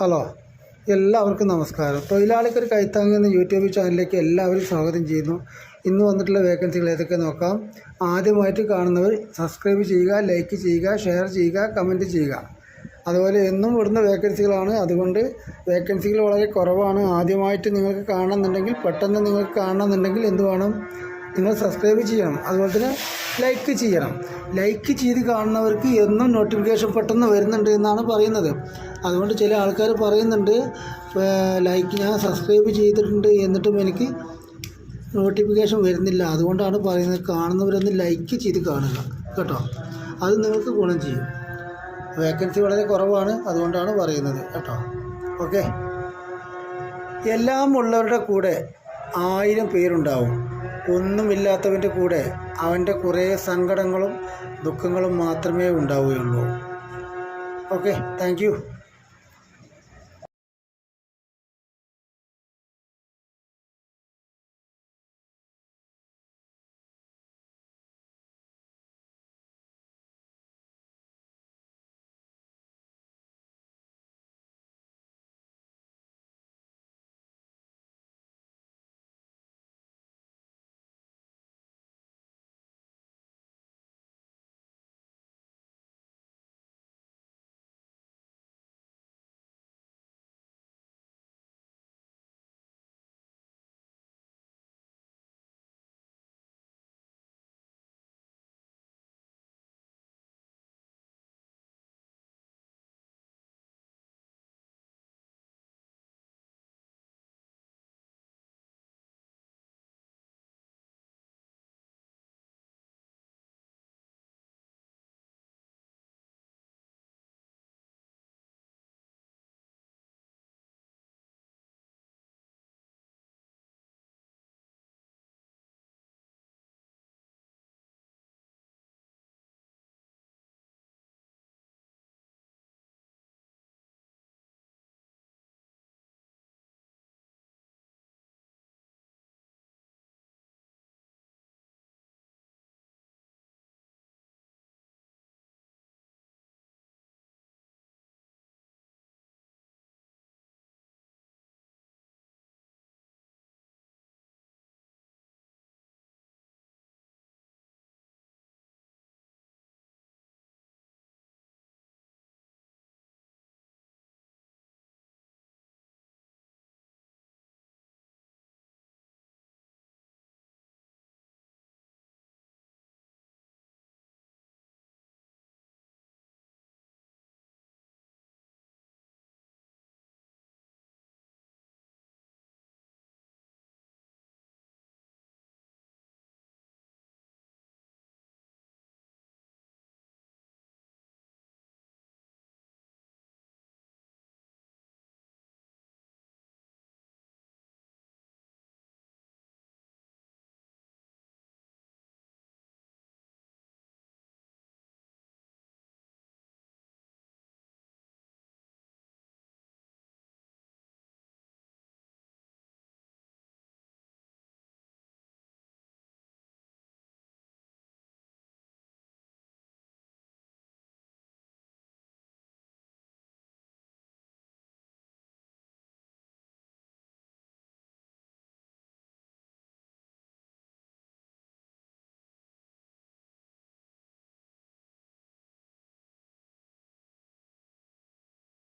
Hello എല്ലാവർക്കും നമസ്കാരം. തൊഴിലാളിക്കൊരു കൈത്താങ്ങ് എന്ന യൂട്യൂബ് ചാനലിലേക്ക് എല്ലാവരും സ്വാഗതം ചെയ്യുന്നു. ഇന്ന് വന്നിട്ടുള്ള വേക്കൻസികൾ ഏതൊക്കെ നോക്കാം. ആദ്യമായിട്ട് കാണുന്നവർ സബ്സ്ക്രൈബ് ചെയ്യുക ലൈക്ക് ചെയ്യുക ഷെയർ ചെയ്യുക കമന്റ് ചെയ്യുക. അതുപോലെ എന്നും ഇടുന്ന വേക്കൻസികളാണ് അതുകൊണ്ട് വേക്കൻസികൾ വളരെ കുറവാണ്. ആദ്യമായിട്ട് നിങ്ങൾക്ക് കാണണമെന്നുണ്ടെങ്കിൽ പെട്ടെന്ന് നിങ്ങൾക്ക് കാണണമെന്നുണ്ടെങ്കിൽ എന്ത് വേണം? നിങ്ങൾ സബ്സ്ക്രൈബ് ചെയ്യണം. അതുപോലെ തന്നെ ലൈക്ക് ചെയ്യണം. ലൈക്ക് ചെയ്ത് കാണുന്നവർക്ക് എന്നും നോട്ടിഫിക്കേഷൻ പെട്ടെന്ന് വരുന്നുണ്ട് എന്നാണ് പറയുന്നത്. അതുകൊണ്ട് ചില ആൾക്കാർ പറയുന്നുണ്ട് ലൈക്ക് ഞാൻ സബ്സ്ക്രൈബ് ചെയ്തിട്ടുണ്ട് എന്നിട്ടും എനിക്ക് നോട്ടിഫിക്കേഷൻ വരുന്നില്ല. അതുകൊണ്ടാണ് പറയുന്നത് കാണുന്നവരൊന്ന് ലൈക്ക് ചെയ്ത് കാണുക. കേട്ടോ? അത് നിങ്ങൾക്ക് ഗുണം ചെയ്യും. വേക്കൻസി വളരെ കുറവാണ് അതുകൊണ്ടാണ് പറയുന്നത്. കേട്ടോ? ഓക്കെ എല്ലാം ഉള്ളവരുടെ കൂടെ ആയിരം പേരുണ്ടാവും. ഒന്നുമില്ലാത്തവന്റെ കൂടെ അവന്റെ കുറേ സങ്കടങ്ങളും ദുഃഖങ്ങളും മാത്രമേ ഉണ്ടാവുകയുള്ളൂ. Okay thank